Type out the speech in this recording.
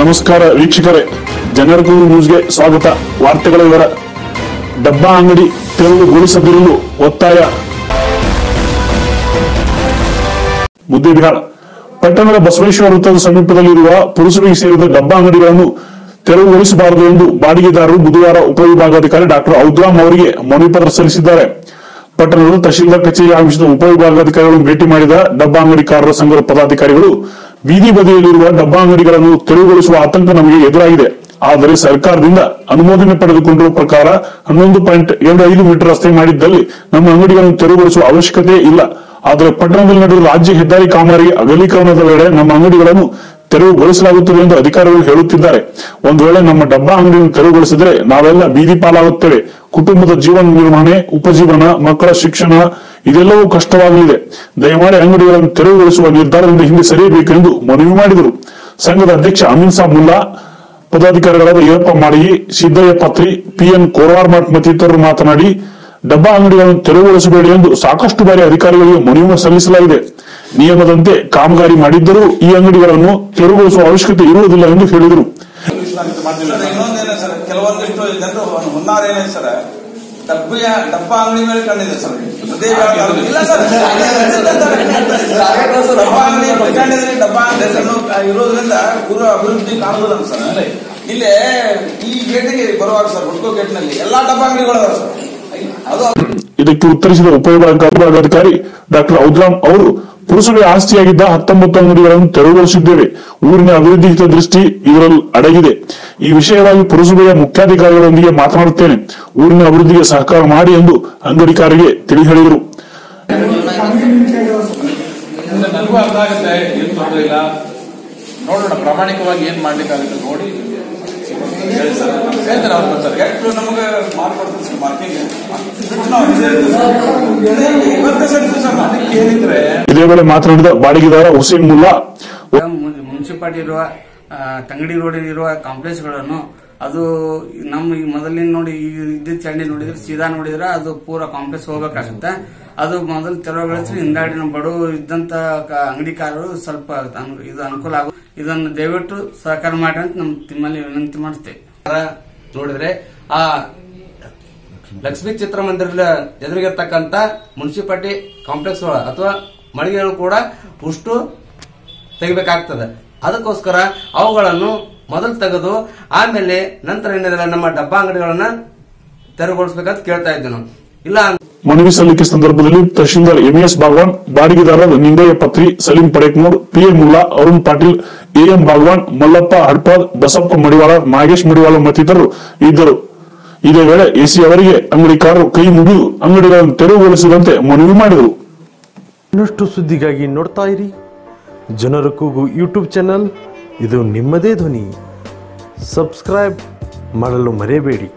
ನಮಸ್ಕಾರ ವೀಕ್ಷಕರೇ ಜನರಗೂರು ನ್ಯೂಸ್ಗೆ ಸ್ವಾಗತ. ವಾರ್ತೆಗಳ ವಿವರ. ಡಬ್ಬಾ ಅಂಗಡಿ ತೆರವುಗೊಳಿಸದಿರಲು ಒತ್ತಾಯ. ಮುದ್ದೇಬಿಹಾಳ ಪಟ್ಟಣದ ಬಸವೇಶ್ವರ ವೃತ್ತದ ಸಮೀಪದಲ್ಲಿರುವ ಪುರುಷರಿಗೆ ಸೇರಿದ ಡಬ್ಬಾ ಅಂಗಡಿಗಳನ್ನು ತೆರವುಗೊಳಿಸಬಾರದು ಎಂದು ಬಾಡಿಗೆದಾರರು ಬುಧವಾರ ಉಪವಿಭಾಗಾಧಿಕಾರಿ ಡಾಕ್ಟರ್ ಔದ್ರಾಮ್ ಅವರಿಗೆ ಮನವಿ ಪತ್ರ ಸಲ್ಲಿಸಿದ್ದಾರೆ. ಪಟ್ಟಣದ ತಹಶೀಲ್ದಾರ್ ಕಚೇರಿ ಆಗಮಿಸಿದ ಉಪವಿಭಾಗಾಧಿಕಾರಿಗಳನ್ನು ಭೇಟಿ ಮಾಡಿದ ಡಬ್ಬಾ ಅಂಗಡಿಕಾರರ ಸಂಘದ ಪದಾಧಿಕಾರಿಗಳು ಬೀದಿ ಬದಿಯಲ್ಲಿರುವ ಡಬ್ಬಾ ಅಂಗಡಿಗಳನ್ನು ತೆರವುಗೊಳಿಸುವ ಆತಂಕ ನಮಗೆ ಎದುರಾಗಿದೆ. ಆದರೆ ಸರ್ಕಾರದಿಂದ ಅನುಮೋದನೆ ಪಡೆದುಕೊಂಡಿರುವ ಪ್ರಕಾರ ಹನ್ನೊಂದು ಪಾಯಿಂಟ್ ಎರಡು ಐದು ಮೀಟರ್ ರಸ್ತೆ ಮಾಡಿದ್ದಲ್ಲಿ ನಮ್ಮ ಅಂಗಡಿಗಳನ್ನು ತೆರವುಗೊಳಿಸುವ ಅವಶ್ಯಕತೆ ಇಲ್ಲ. ಆದರೆ ಪಟ್ಟಣದಲ್ಲಿ ನಡೆದ ರಾಜ್ಯ ಹೆದ್ದಾರಿ ಕಾಮಗಾರಿ ಅಗಲೀಕರಣದ ವೇಳೆ ನಮ್ಮ ಅಂಗಡಿಗಳನ್ನು ತೆರವುಗೊಳಿಸಲಾಗುತ್ತದೆ ಎಂದು ಅಧಿಕಾರಿಗಳು ಹೇಳುತ್ತಿದ್ದಾರೆ. ಒಂದು ವೇಳೆ ನಮ್ಮ ಡಬ್ಬಾ ಅಂಗಡಿಯನ್ನು ತೆರವುಗೊಳಿಸಿದರೆ ನಾವೆಲ್ಲ ಬೀದಿ ಪಾಲಾಗುತ್ತೇವೆ. ಕುಟುಂಬದ ಜೀವನ ನಿರ್ವಹಣೆ, ಉಪಜೀವನ, ಮಕ್ಕಳ ಶಿಕ್ಷಣ, ಇದೆಲ್ಲವೂ ಕಷ್ಟವಾಗಲಿದೆ. ದಯಮಾಡಿ ಅಂಗಡಿಗಳನ್ನು ತೆರವುಗೊಳಿಸುವ ನಿರ್ಧಾರದಿಂದ ಹಿಂದೆ ಸರಿಯಬೇಕೆಂದು ಮನವಿ ಮಾಡಿದರು. ಸಂಘದ ಅಧ್ಯಕ್ಷ ಅಮಿನ್ ಸಾಬ್ ಮುಲ್ಲಾ, ಪದಾಧಿಕಾರಿಗಳಾದ ಈರಪ್ಪ ಮಾಡಿ ಸಿದ್ದಯ್ಯ ಪತ್ರಿ ಪಿಎನ್ ಕೋರ್ವಾರ್ಮಠ್ ಮತ್ತಿತರರು ಮಾತನಾಡಿ ಡಬ್ಬಾ ಅಂಗಡಿಗಳನ್ನು ತೆರವುಗೊಳಿಸಬೇಡಿ ಎಂದು ಸಾಕಷ್ಟು ಬಾರಿ ಅಧಿಕಾರಿಗಳಿಗೆ ಮನವಿ ಸಲ್ಲಿಸಲಾಗಿದೆ. ನಿಯಮದಂತೆ ಕಾಮಗಾರಿ ಮಾಡಿದ್ದರೂ ಈ ಅಂಗಡಿಗಳನ್ನು ತೆರವುಗೊಳಿಸುವ ಅವಶ್ಯಕತೆ ಇರುವುದಿಲ್ಲ ಎಂದು ಹೇಳಿದರು. ಕೆಲವೊಂದಿಷ್ಟು ಜನರು ಹುನ್ನಾರ ಏನಿದೆ ಸರ್ ಡಬ್ಬಿಯ ಡಬ್ಬ ಅಂಗಡಿ ಮೇಲೆ ಕಂಡಿದೆ ಸರ್. ಡಬ್ಬ ಅಂಗಡಿ ಪ್ರಚಂಡದಲ್ಲಿ ಡಬ್ಬ ಅಂಗಡಿ ಇರೋದ್ರಿಂದ ಗುರು ಅಭಿವೃದ್ಧಿ ಕಾಣುವುದಿಲ್ಲ ಸರ್. ಇಲ್ಲೇ ಈ ಗೇಟಿಗೆ ಬರುವಾಗ ಸರ್, ಹುಡ್ಕೋ ಗೇಟ್ನಲ್ಲಿ ಎಲ್ಲಾ ಡಬ್ಬ ಅಂಗಡಿಗಳು ಸರ್. ಇದಕ್ಕೆ ಉತ್ತರಿಸಿದ ಉಪವಿಭಾಗಾಧಿಕಾರಿ ಡಾಕ್ಟರ್ ಔದ್ರಾಮ್ ಅವರು ಪುರುಷರಿಗೆ ಆಸ್ತಿಯಾಗಿದ್ದ ಹತ್ತೊಂಬತ್ತು ಅಂಗಡಿಗಳನ್ನು ತೆರವುಗೊಳಿಸಿದ್ದೇವೆ. ಊರಿನ ಅಭಿವೃದ್ಧಿ ಹಿತದೃಷ್ಟಿ ಇದರಲ್ಲಿ ಅಡಗಿದೆ. ಈ ವಿಷಯವಾಗಿ ಪುರಸಭೆಯ ಮುಖ್ಯಾಧಿಕಾರಿಗಳೊಂದಿಗೆ ಮಾತನಾಡುತ್ತೇನೆ. ಊರಿನ ಅಭಿವೃದ್ಧಿಗೆ ಸಹಕಾರ ಮಾಡಿ ಎಂದು ಅಂಗಡಿಕಾರಿಗೆ ತಿಳಿ ಹೇಳಿದರು ನೋಡೋಣ, ಪ್ರಾಮಾಣಿಕವಾಗಿ ಏನ್ ಮಾಡ್ಲಿಕ್ಕಾಗುತ್ತೆ ನೋಡಿ. ಹೇಳ್ತಾರೆ ಅವ್ರು ಬರ್ತಾರೆ. ನಮಗೆ ಮಾಡ್ಕೊಡ್ತೀವಿ ಸರ್ ಮಾರ್ಕಿಂಗ್ ಸರ್. ಇದು ವೇಳೆ ಮಾತನಾಡಿದ ಬಾಡಿಗೆದಾರ ಹುಸೇನ್ ಮುಲ್ಲಾ ಮುನ್ಸಿಪಾಲಿಟಿ ಇರುವ ತಂಗಡಿ ರೋಡ್ ಇರುವ ಕಾಂಪ್ಲೆಕ್ಸ್ಗಳನ್ನು ಅದು ನಮ್ಮ ಈ ಮೊದಲಿನ ನೋಡಿ ಈ ಇದ್ದಿದ್ದ ಚಂಡಿ ನೋಡಿದ್ರೆ ಸೀದಾ ನೋಡಿದ್ರೆ ಅದು ಪೂರ ಕಾಂಪ್ಲೆಕ್ಸ್ ಹೋಗ್ಬೇಕಾಗುತ್ತೆ. ಅದು ಮೊದಲು ತೆರವುಗೊಳಿಸಿ ಹಿಂದಾಡಿನ ಬಡವರು ಇದ್ದಂತ ಕ- ಅಂಗಡಿಕಾರರು ಸ್ವಲ್ಪ ಇದು ಅನುಕೂಲ ಆಗು ಇದನ್ನು ದಯವಿಟ್ಟು ಸಹಕಾರ ಮಾಡಿ ಅಂತ ನಮ್ಮ ತಿಮ್ಮಲ್ಲಿ ವಿನಂತಿ ಮಾಡ್ತೇವೆ. ನೋಡಿದ್ರೆ ಆ ಲಕ್ಷ್ಮೀ ಚಿತ್ರಮಂದಿರದ ಎದುರಿಗಿರ್ತಕ್ಕಂತ ಮುನ್ಸಿಪಾಲ್ಟಿ ಕಾಂಪ್ಲೆಕ್ಸ್ ಒಳ ಅಥವಾ ಮಳಿಗೆಗಳು ಕೂಡ ಪುಷ್ಟು ತೆಗಿಬೇಕಾಗ್ತದೆ. ಅದಕ್ಕೋಸ್ಕರ ಅವುಗಳನ್ನು ಮೊದಲು ತೆಗೆದು ಆಮೇಲೆ ನಂತರ ಏನಿದೆ ನಮ್ಮ ಡಬ್ಬಾ ಅಂಗಡಿಗಳನ್ನ ತೆರವುಗೊಳಿಸ್ಬೇಕಂತ ಕೇಳ್ತಾ ಇದ್ದೆ ನಾವು ಇಲ್ಲ ಮನವಿ ಸಲ್ಲಿಕೆ ಸಂದರ್ಭದಲ್ಲಿ ತಹಶೀಲ್ದಾರ್ ಎಂಎಸ್ ಭಾಗವಾನ್ ಬಾಡಿಗೆದಾರರ ನಿಂಗಯ್ಯ ಪತ್ರಿ, ಸಲೀಂ ಪಡೆಕ್ಮೋರ್ ಎ ಮುಲ್ಲಾ, ಅರುಣ್ ಪಾಟೀಲ್, ಎಎಂ ಭಾಗವಾನ್ ಮಲ್ಲಪ್ಪ ಹಡ್ಪಾದ್ ಬಸಪ್ಪ ಮಡಿವಾಳ, ನಾಗೇಶ್ ಮಡಿವಾಳ ಮತ್ತಿತರರು ಇದ್ದರು. ಇದೇ ವೇಳೆ ಎಸಿ ಅವರಿಗೆ ಅಂಗಡಿಕಾರರು ಕೈ ಮುಗಿದು ಅಂಗಡಿಗಳನ್ನು ತೆರವುಗೊಳಿಸದಂತೆ ಮನವಿ ಮಾಡಿದರು. ಇನ್ನಷ್ಟು ಸುದ್ದಿಗಾಗಿ ನೋಡ್ತಾ ಇರಿ. ಜನರ ಕೂಗು ಯೂಟ್ಯೂಬ್ ಚಾನಲ್. ಇದು ನಿಮ್ಮದೇ ಧ್ವನಿ. ಸಬ್ಸ್ಕ್ರೈಬ್ ಮಾಡಲು ಮರೆಯಬೇಡಿ.